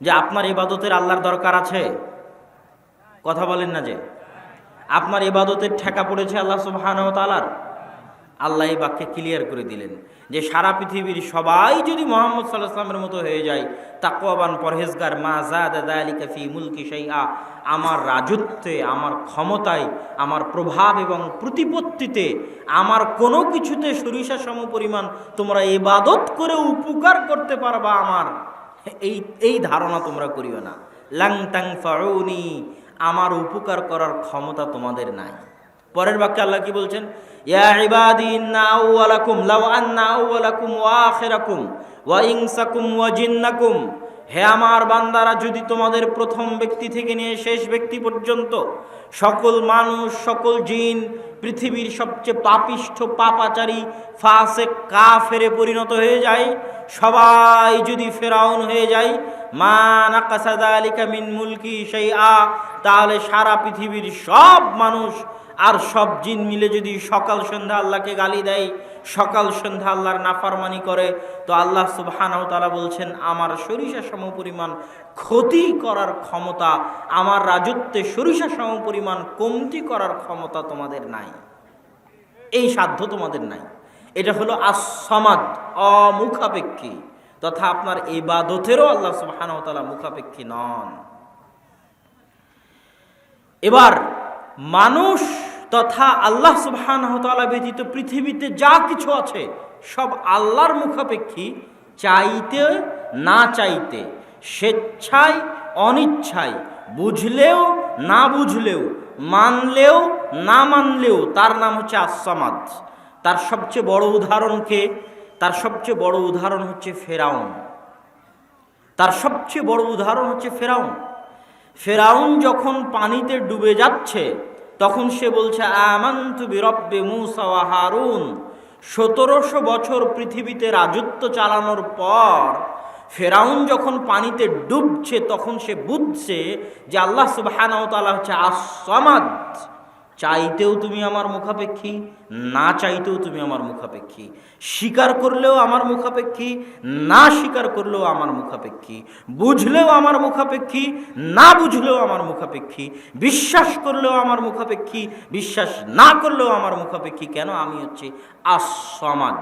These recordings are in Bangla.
যে আপনার ইবাদতের আল্লাহর দরকার আছে? কথা বলেন না যে। আপনার ইবাদতের ঠেকা পড়েছে আল্লাহ তাআলার? আল্লাহ এই বাক্যে ক্লিয়ার করে দিলেন যে সারা পৃথিবীর সবাই যদি মোহাম্মদ সাল্লাহ মতো হয়ে যায়, তাকওয়াবান পরহেজগার, মা জাদা আলিকা ফি মুলকি শাইআ, আমার রাজত্বে, আমার ক্ষমতায়, আমার প্রভাব এবং প্রতিপত্তিতে, আমার কোনো কিছুতে সরিষা সম পরিমাণ তোমরা ইবাদত করে উপকার করতে পারবা আমার। এই এই ধারণা তোমরা করিও না। লাং টাং ফাউনি, আমার উপকার করার ক্ষমতা তোমাদের নাই। পরের বাক্যে আল্লাহ কি বলছেন? ইয়া ইবাদি, ইন্না আউওয়ালাকুম, লাউ আন্না আউওয়ালাকুম ওয়া আখিরাকুম, ওয়া ইনসাকুম ওয়া জিন্নাকুম। হে আমার বান্দারা, যদি তোমাদের প্রথম ব্যক্তি থেকে নিয়ে শেষ ব্যক্তি পর্যন্ত সকল মানুষ, সকল জিন, পৃথিবীর সবচেয়ে পাপিষ্ঠ, পাপাচারী ফাঁসে কা ফেরে পরিণত হয়ে যায়, সবাই যদি ফেরাউন হয়ে যায়, মা নাকাসাদা আলিকা মিন মুলকি সেই আ তাহলে সারা পৃথিবীর সব মানুষ আর সব জিন মিলে যদি সকাল সন্ধ্যা আল্লাহকে গালি দেয়, সকাল সন্ধ্যা আল্লাহর নাফারমানি করে, তো আল্লাহ সুবহানাহু তাআলা বলছেন, আমার সরিষা সম পরিমাণ ক্ষতি করার ক্ষমতা, আমার রাজত্বে সরিষা সম পরিমাণ কমতি করার ক্ষমতা তোমাদের নাই। এই সাধ্য তোমাদের নাই। এটা হলো আসমাদ অমুখাপেক্ষী, তথা আপনার ইবাদতেরও আল্লাহ সুবহানাহু ওয়া তাআলা মুখাপেক্ষী নন। এবার, মানুষ তথা আল্লাহ সুবহানাহু ওয়া ব্যতীত পৃথিবীতে যা কিছু আছে, সব আল্লাহর মুখাপেক্ষী, চাইতে না চাইতে, স্বেচ্ছায়, অনিচ্ছায়, বুঝলেও, না বুঝলেও, মানলেও, না মানলেও, তার নাম হচ্ছে আসামাদ তার সবচেয়ে বড় উদাহরণকে তার সবচেয়ে বড় উদাহরণ হচ্ছে ফেরাউন। তার সবচেয়ে বড় উদাহরণ হচ্ছে ফেরাউন। ফেরাউন যখন পানিতে ডুবে যাচ্ছে তখন সে বলছে, আমান্তু বিরব্বে মুসা হারুন। সতেরোশো বছর পৃথিবীতে রাজত্ব চালানোর পর ফেরাউন যখন পানিতে ডুবছে, তখন সে বুঝছে যে আল্লাহ সুবাহ হচ্ছে আসমাদ চাইতেও তুমি আমার মুখাপেক্ষী, না চাইতেও তুমি আমার মুখাপেক্ষী। স্বীকার করলেও আমার মুখাপেক্ষী, না স্বীকার করলেও আমার মুখাপেক্ষী। বুঝলেও আমার মুখাপেক্ষী, না বুঝলেও আমার মুখাপেক্ষী। বিশ্বাস করলেও আমার মুখাপেক্ষী, বিশ্বাস না করলেও আমার মুখাপেক্ষী কেন? আমি হচ্ছে আসমাদ।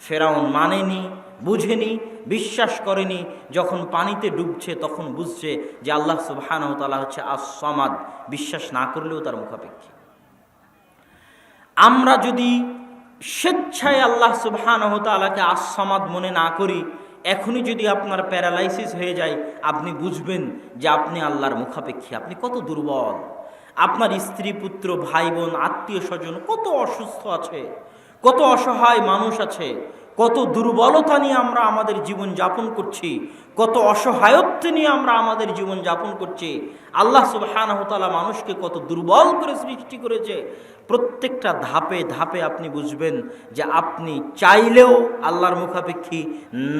ফেরাউন মানেনি বুঝেনি, বিশ্বাস করেনি, যখন পানিতে ডুবছে তখন বুঝছে যে আল্লাহ সুবহানাহু তাআলা হচ্ছে আসমাদ বিশ্বাস না করলেও তার মুখাপেক্ষী। আমরা যদি স্বেচ্ছায় আল্লাহ সুবহানাহু তাআলাকে আসমাদ মনে না করি, এখনই যদি আপনার প্যারালাইসিস হয়ে যায়, আপনি বুঝবেন যে আপনি আল্লাহর মুখাপেক্ষী, আপনি কত দুর্বল। আপনার স্ত্রী, পুত্র, ভাই, বোন আত্মীয় স্বজন কত অসুস্থ আছে, কত অসহায় মানুষ আছে কত দুর্বলতা নিয়ে আমরা আমাদের জীবন যাপন করছি, কত অসহায়ত্ব নিয়ে আমরা আমাদের জীবন যাপন করছি। আল্লাহ সুবহানাহু তাআলা মানুষকে কত দুর্বল করে সৃষ্টি করেছে। প্রত্যেকটা ধাপে ধাপে আপনি বুঝবেন যে আপনি চাইলেও আল্লাহর মুখাপেক্ষী,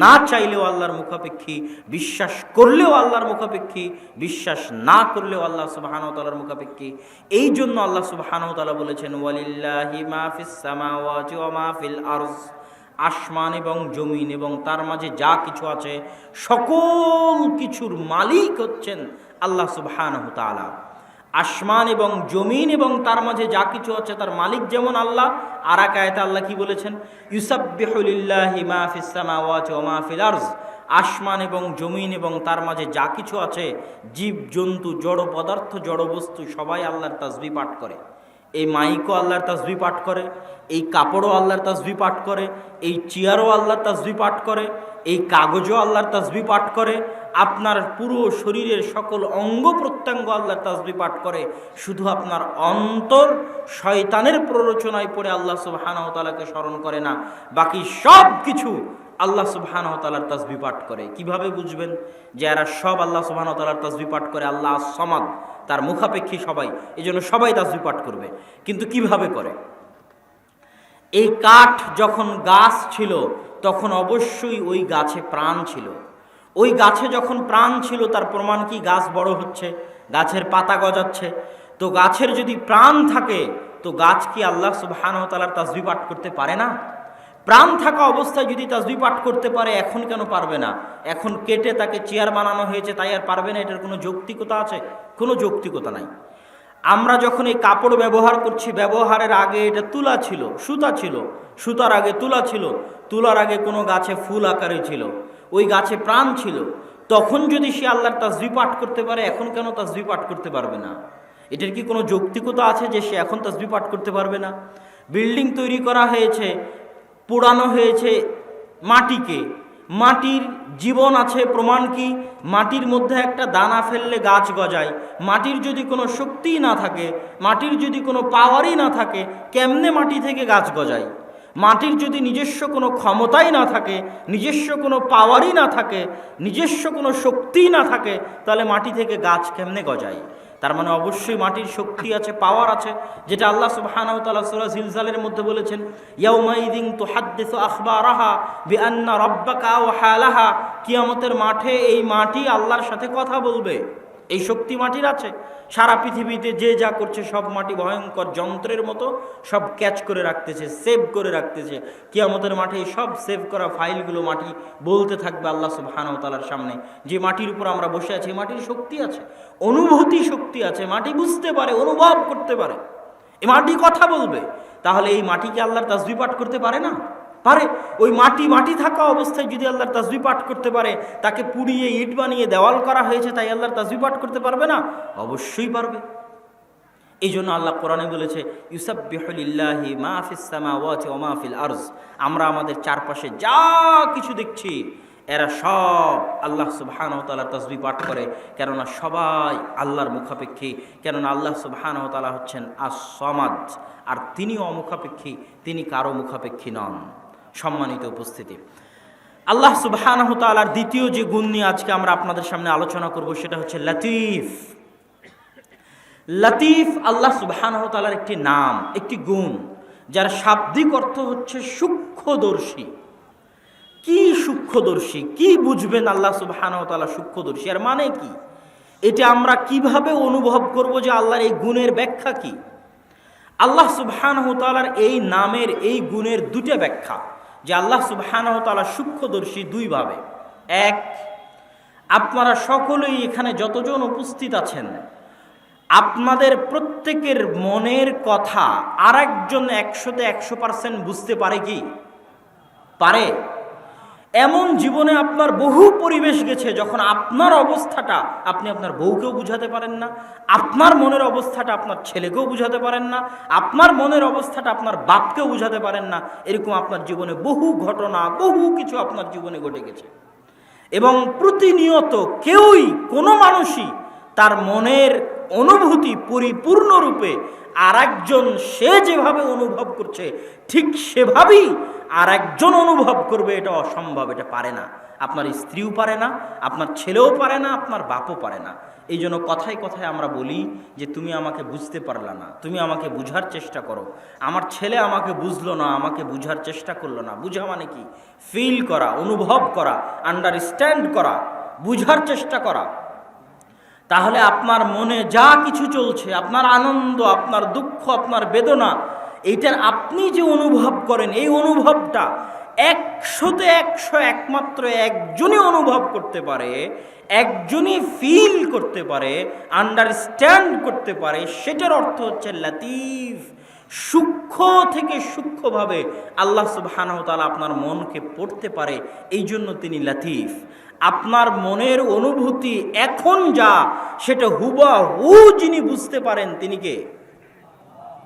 না চাইলেও আল্লাহর মুখাপেক্ষী, বিশ্বাস করলেও আল্লাহর মুখাপেক্ষী, বিশ্বাস না করলেও আল্লাহ সুবহানাহু তাআলার মুখাপেক্ষী। এই জন্য আল্লাহ সুবহানাহু তাআলা বলেছেন, ওয়ালিল্লাহি মা ফিস সামাওয়াতি আসমান এবং জমিন এবং তার মাঝে যা কিছু আছে, সকল কিছুর মালিক হচ্ছেন আল্লাহ সুবহানাহু তাআলা। আসমান এবং জমিন এবং তার মাঝে যা কিছু আছে তার মালিক যেমন আল্লাহ। আর এক আয়াতে আল্লাহ কি বলেছেন? আসমান এবং জমিন এবং তার মাঝে যা কিছু আছে, জীব, জন্তু, জড় পদার্থ, জড় বস্তু, সবাই আল্লাহর তাসবি পাঠ করে। এই মাইকও আল্লাহর তাজবি পাঠ করে, এই কাপড়ও আল্লাহর তাজবি পাঠ করে, এই চেয়ারও আল্লাহর তাসবি পাঠ করে, এই কাগজও আল্লাহর তাজবি পাঠ করে, আপনার পুরো শরীরের সকল অঙ্গ প্রত্যঙ্গ আল্লাহর তাসবি পাঠ করে, শুধু আপনার অন্তর শয়তানের প্ররোচনায় পড়ে আল্লাহ সুবহানাহু তাআলাকে স্মরণ করে না, বাকি সব কিছু আল্লাহ সুবহানাহু তাআলার তাসবি পাঠ করে। কীভাবে বুঝবেন? যে এরা সব আল্লাহ সুবহানাহু তাআলার তাসবি পাঠ করে, আল্লাহ সমাদ, তার মুখাপেক্ষী সবাই এই জন্য সবাই তাসবি পাঠ করবে। কিন্তু কীভাবে করে? এই কাঠ যখন গাছ ছিল, তখন অবশ্যই ওই গাছে প্রাণ ছিল। ওই গাছে যখন প্রাণ ছিল, তার প্রমাণ কি? গাছ বড় হচ্ছে, গাছের পাতা গজাচ্ছে। তো গাছের যদি প্রাণ থাকে, তো গাছ কি আল্লাহ সুবহানাহু তাআলার তাসবি পাঠ করতে পারে না? প্রাণ থাকা অবস্থায় যদি তাজবি পাঠ করতে পারে, এখন কেন পারবে না? এখন কেটে তাকে চেয়ার বানানো হয়েছে, তাই আর পারবে না? এটার কোনো যৌক্তিকতা আছে? কোনো যৌক্তিকতা নাই। আমরা যখন এই কাপড় ব্যবহার করছি, ব্যবহারের আগে এটা তুলা ছিল, সুতা ছিল, সুতার আগে তুলা ছিল, তুলার আগে কোনো গাছে ফুল আকারে ছিল, ওই গাছে প্রাণ ছিল, তখন যদি সে আল্লাহর তাজবি পাঠ করতে পারে, এখন কেন তাজবি পাঠ করতে পারবে না? এটার কি কোনো যৌক্তিকতা আছে যে সে এখন তাজবি পাঠ করতে পারবে না? বিল্ডিং তৈরি করা হয়েছে পোড়ানো হয়েছে মাটিকে। মাটির জীবন আছে প্রমাণ কি? মাটির মধ্যে একটা দানা ফেললে গাছ গজায়। মাটির যদি কোনো শক্তিই না থাকে, মাটির যদি কোনো পাওয়ারই না থাকে, কেমনে মাটি থেকে গাছ গজায়? মাটির যদি নিজস্ব কোনো ক্ষমতাই না থাকে, নিজস্ব কোনো পাওয়ারই না থাকে, নিজস্ব কোনো শক্তিই না থাকে, তাহলে মাটি থেকে গাছ কেমনে গজায়? তার মানে অবশ্যই মাটির শক্তি আছে পাওয়ার আছে, যেটা আল্লাহ ওয়া তাআলা জিলজালের মধ্যে বলেছেন ও হালাহা কিয়ামতের মাঠে এই মাটি আল্লাহর সাথে কথা বলবে। এই শক্তি মাটির আছে। সারা পৃথিবীতে যে যা করছে সব মাটি ভয়ঙ্কর যন্ত্রের মতো সব ক্যাচ করে রাখতেছে, সেভ করে রাখতেছে। কিয়ামতের মাঠে সব সেভ করা ফাইলগুলো মাটি বলতে থাকবে আল্লাহ সুবহানাহু ওয়া তাআলার সামনে। যে মাটির উপর আমরা বসে আছি, মাটির শক্তি আছে, অনুভূতি শক্তি আছে, মাটি বুঝতে পারে, অনুভব করতে পারে। এই মাটি কথা বলবে, তাহলে এই মাটিকে আল্লাহর তাসবি পাঠ করতে পারে না? পারে ওই মাটি মাটি থাকা অবস্থায় যদি আল্লাহর তাসবি পাঠ করতে পারে, তাকে পুড়িয়ে ইট বানিয়ে দেওয়াল করা হয়েছে, তাই আল্লাহর তাসবি পাঠ করতে পারবে না? অবশ্যই পারবে। এই জন্য আল্লাহ কোরআনে বলেছে ইউসাবিল্লাহি মাহফিস সামাওয়াতি ওয়া মাহফিল আরজ। আমরা আমাদের চারপাশে যা কিছু দেখছি, এরা সব আল্লাহ সুবহান তালার তসবি পাঠ করে, কেননা সবাই আল্লাহর মুখাপেক্ষী, কেননা আল্লাহ সুবহান তালা হচ্ছেন আসমাদ আর তিনি অমুখাপেক্ষী, তিনি কারও মুখাপেক্ষী নন। সম্মানিত উপস্থিতি। আল্লাহ তালার দ্বিতীয় যে গুণ নিয়ে আজকে আমরা আপনাদের সামনে আলোচনা করব সেটা হচ্ছে লতিফ। লতিফ আল্লাহ তালার একটি নাম, একটি গুণ, যার শাব্দিক অর্থ হচ্ছে সূক্ষ্মদর্শী। কি সূক্ষ্মদর্শী? কি বুঝবেন আল্লাহ তালা সূক্ষ্মদর্শী? আর মানে কি? এটা আমরা কীভাবে অনুভব করব যে আল্লাহর এই গুণের ব্যাখ্যা কি? আল্লাহ তালার এই নামের এই গুণের দুটো ব্যাখ্যা। যে আল্লাহ সুবাহ সূক্ষ্মদর্শী দুইভাবে। এক, আপনারা সকলেই এখানে যতজন উপস্থিত আছেন, আপনাদের প্রত্যেকের মনের কথা আর একজন একশোতে একশো পারসেন্ট বুঝতে পারে কি? পারে। এমন জীবনে আপনার বহু পরিবেশ গেছে যখন আপনার অবস্থাটা আপনি আপনার বউকেও বুঝাতে পারেন না, আপনার মনের অবস্থাটা আপনার ছেলেকেও বুঝাতে পারেন না, আপনার মনের অবস্থাটা আপনার বাপকেও বুঝাতে পারেন না, এরকম আপনার জীবনে বহু ঘটনা, বহু কিছু আপনার জীবনে ঘটে গেছে। এবং প্রতিনিয়ত কেউই কোনো মানুষই তার মনের অনুভূতি পরিপূর্ণরূপে আর একজন সে যেভাবে অনুভব করছে, ঠিক সেভাবেই আর একজন অনুভব করবে, এটা অসম্ভব, এটা পারে না। আপনার স্ত্রীও পারে না, আপনার ছেলেও পারে না, আপনার বাপও পারে না। এই জন্য কথায় কথায় আমরা বলি যে, তুমি আমাকে বুঝতে পারলা না, তুমি আমাকে বুঝার চেষ্টা করো। আমার ছেলে আমাকে বুঝলো না, আমাকে বুঝার চেষ্টা করল না। বুঝা মানে কি? ফিল করা, অনুভব করা আন্ডারস্ট্যান্ড করা, বুঝার চেষ্টা করা। তাহলে আপনার মনে যা কিছু চলছে, আপনার আনন্দ, আপনার দুঃখ, আপনার বেদনা, এইটার আপনি যে অনুভব করেন, এই অনুভবটা একশোতে একশো একমাত্র একজনই অনুভব করতে পারে। একজনই ফিল করতে পারে আন্ডারস্ট্যান্ড করতে পারে, সেটার অর্থ হচ্ছে লাতিফ সূক্ষ্ম থেকে সূক্ষ্মভাবে আল্লাহ সুবহানাহু তাআলা আপনার মনকে পড়তে পারে এই জন্য তিনি লাতিফ আপনার মনের অনুভূতি এখন যা, সেটা হুবা হু যিনি বুঝতে পারেন তিনি কে?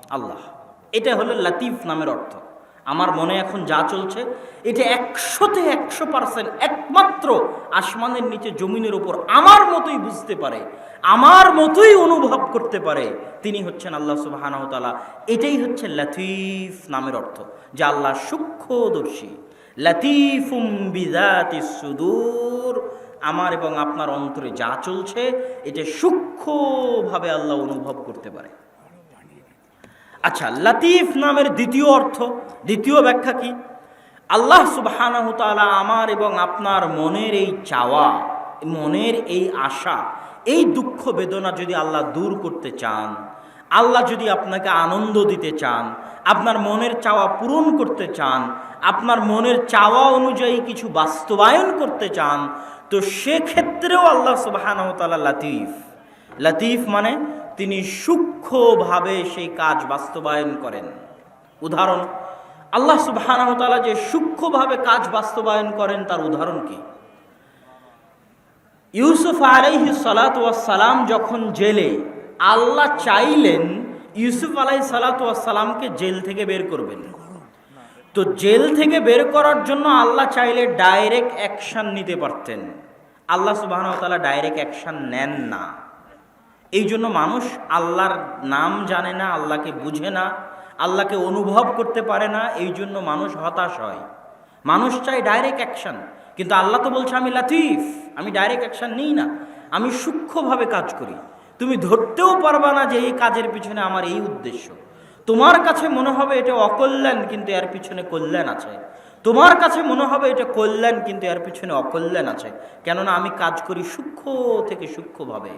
আল্লাহ। এটা হলো লাতিফ নামের অর্থ। আমার মনে এখন যা চলছে, এটা একশোতে একশো পার্সেন্ট একমাত্র আসমানের নিচে জমিনের ওপর আমার মতোই বুঝতে পারে, আমার মতোই অনুভব করতে পারে। তিনি হচ্ছেন আল্লাহ সুবাহানহতালা এটাই হচ্ছে লাতিফ নামের অর্থ, যে আল্লাহ সূক্ষ্মদর্শী। লাতিফুম সুদূর, আমার এবং আপনার অন্তরে যা চলছে, এটা সূক্ষ্মভাবে আল্লাহ অনুভব করতে পারে। আচ্ছা লাতিফ নামের দ্বিতীয় অর্থ, দ্বিতীয় ব্যাখ্যা কি? আল্লাহ সুবহানাহু তাআলা আমার এবং আপনার মনের এই চাওয়া, মনের এই আশা, এই দুঃখ বেদনা যদি আল্লাহ দূর করতে চান, আল্লাহ যদি আপনাকে আনন্দ দিতে চান, আপনার মনের চাওয়া পূরণ করতে চান, আপনার মনের চাওয়া অনুযায়ী কিছু বাস্তবায়ন করতে চান, তো সেক্ষেত্রেও আল্লাহ সুবাহানতালা লাতিফ। লাতিফ মানে তিনি সূক্ষ্মভাবে সেই কাজ বাস্তবায়ন করেন। উদাহরণ, আল্লাহ সুবাহানতালা যে সূক্ষ্মভাবে কাজ বাস্তবায়ন করেন তার উদাহরণ কি? ইউসুফ আলাইহি সালাম যখন জেলে, আল্লাহ চাইলেন ইউসুফ আলাই সালাতামকে জেল থেকে বের করবেন। তো জেল থেকে বের করার জন্য আল্লাহ চাইলে ডাইরেক্ট অ্যাকশান নিতে পারতেন। আল্লাহ সুবাহতালা ডাইরেক্ট অ্যাকশান নেন না। এই জন্য মানুষ আল্লাহর নাম জানে না, আল্লাহকে বুঝে না, আল্লাহকে অনুভব করতে পারে না এই জন্য মানুষ হতাশ হয়। মানুষ চায় ডাইরেক্ট অ্যাকশান কিন্তু আল্লাহ তো বলছে, আমি লাতিফ আমি ডাইরেক্ট অ্যাকশান নিই না, আমি সূক্ষ্মভাবে কাজ করি। তুমি ধরতেও পারবা না যে এই কাজের পিছনে আমার এই উদ্দেশ্য। তোমার কাছে মনে হবে এটা অকল্যাণ, কিন্তু এর পিছনে কল্যাণ আছে। তোমার কাছে মনে হবে এটা কল্যাণ, কিন্তু এর পিছনে অকল্যাণ আছে। কেননা আমি কাজ করি সূক্ষ্ম থেকে সূক্ষ্মভাবে।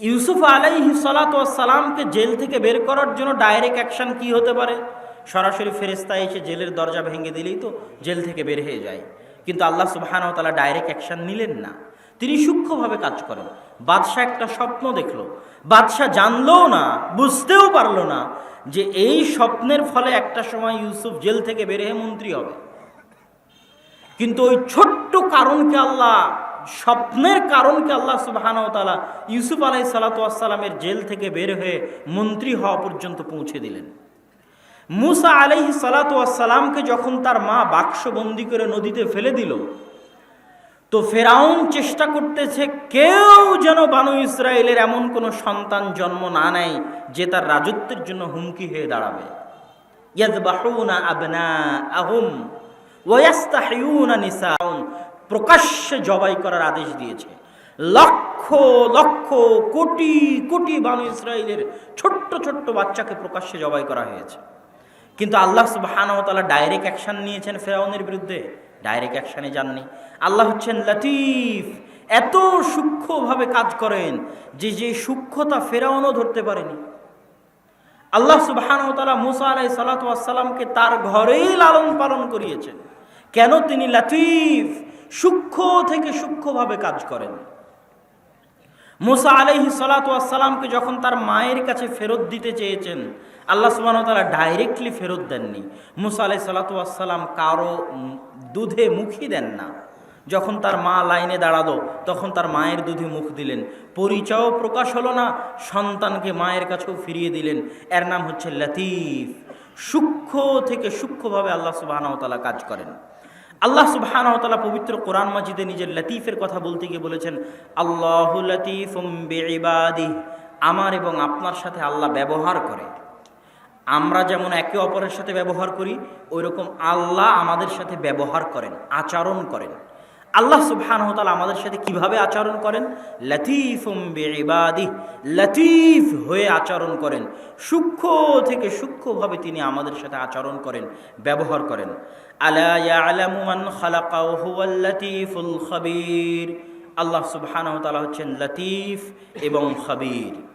ইউসুফ আলাইহি সালাতামকে জেল থেকে বের করার জন্য ডাইরেক্ট অ্যাকশন কি হতে পারে? সরাসরি ফেরেস্তা এসে জেলের দরজা ভেঙে দিলেই তো জেল থেকে বের হয়ে যায়। কিন্তু আল্লাহ সুবাহানও তালা ডাইরেক্ট অ্যাকশন নিলেন না। তিনি সূক্ষ্মভাবে কাজ করেন। বাদশাহ একটা স্বপ্ন দেখল। বাদশাহ জানলেও না, বুঝতেও পারল না যে এই স্বপ্নের ফলে একটা সময় ইউসুফ জেল থেকে বের হয়ে মন্ত্রী হবে। কিন্তু ওই ছোট্ট কারণকে আল্লাহ স্বপ্নের কারণকে আল্লাহ সুবাহানাও তালা ইউসুফ আলাই সালাতামের জেল থেকে বের হয়ে মন্ত্রী হওয়া পর্যন্ত পৌঁছে দিলেন। মুসা আলাইহি সালাতামকে যখন তার মা বাক্সবন্দি করে নদীতে ফেলে দিল, তো ফেরাউন চেষ্টা করতেছে কেউ যেন বানু ইসরায়েলের এমন কোনো সন্তান জন্ম না নেয় যে তার রাজত্বের জন্য হুমকি হয়ে দাঁড়াবে। ইয়াদবাহুনা আবনা আহুম ওয়াস্তাহিউনা নিসাউন। প্রকাশ্যে জবাই করার আদেশ দিয়েছে। লক্ষ লক্ষ, কোটি কোটি বানু ইসরায়েলের ছোট্ট ছোট্ট বাচ্চাকে প্রকাশ্যে জবাই করা হয়েছে। কিন্তু আল্লাহ সুবাহানতালা ডাইরেক্ট অ্যাকশান নিয়েছেন ফেরাউনের বিরুদ্ধে। ডাইরেক্ট অ্যাকশানে যাননি। আল্লাহ হচ্ছেন লতিফ। এত সূক্ষ্মভাবে কাজ করেন যে যে সূক্ষ্মতা ফেরাউনও ধরতে পারেনি। আল্লাহ সুবাহানতালা মুসা আলাই সালাতামকে তার ঘরেই লালন পালন করিয়েছেন। কেন তিনি লাতিফ? সূক্ষ্ম থেকে সূক্ষ্মভাবে কাজ করেন। মুসা আলহি সালাতামকে যখন তার মায়ের কাছে ফেরত দিতে চেয়েছেন, আল্লাহ সুবাহতালা ডাইরেক্টলি ফেরত দেননি। মুসা আলাই সালাতাম কারও দুধে মুখই দেন না। যখন তার মা লাইনে দাঁড়াল, তখন তার মায়ের দুধে মুখ দিলেন। পরিচয়ও প্রকাশ হলো না, সন্তানকে মায়ের কাছেও ফিরিয়ে দিলেন। এর নাম হচ্ছে লতিফ। সূক্ষ্ম থেকে সূক্ষ্মভাবে আল্লাহ সুবাহতালা কাজ করেন। আল্লাহ সুবহানাহু পবিত্র কোরআন মাজিদে নিজের লতিফের কথা বলতে গিয়ে বলেছেন, আল্লাহ লতিফ আমার এবং আপনার সাথে আল্লাহ ব্যবহার করে। আমরা যেমন একে অপরের সাথে ব্যবহার করি ওই রকম আল্লাহ আমাদের সাথে ব্যবহার করেন, আচরণ করেন। আল্লাহ সুবহান সুবহানাহু আমাদের সাথে কীভাবে আচরণ করেন? লতিফুম বেবাদি লতিফ হয়ে আচরণ করেন। সূক্ষ্ম থেকে সূক্ষ্মভাবে তিনি আমাদের সাথে আচরণ করেন, ব্যবহার করেন। আলা ইয়ালামু মান খালাকা ওয়া হুয়াল আল্লাহ সুবহানাহু তাআলা হচ্ছেন লতিফ এবং খাবীর।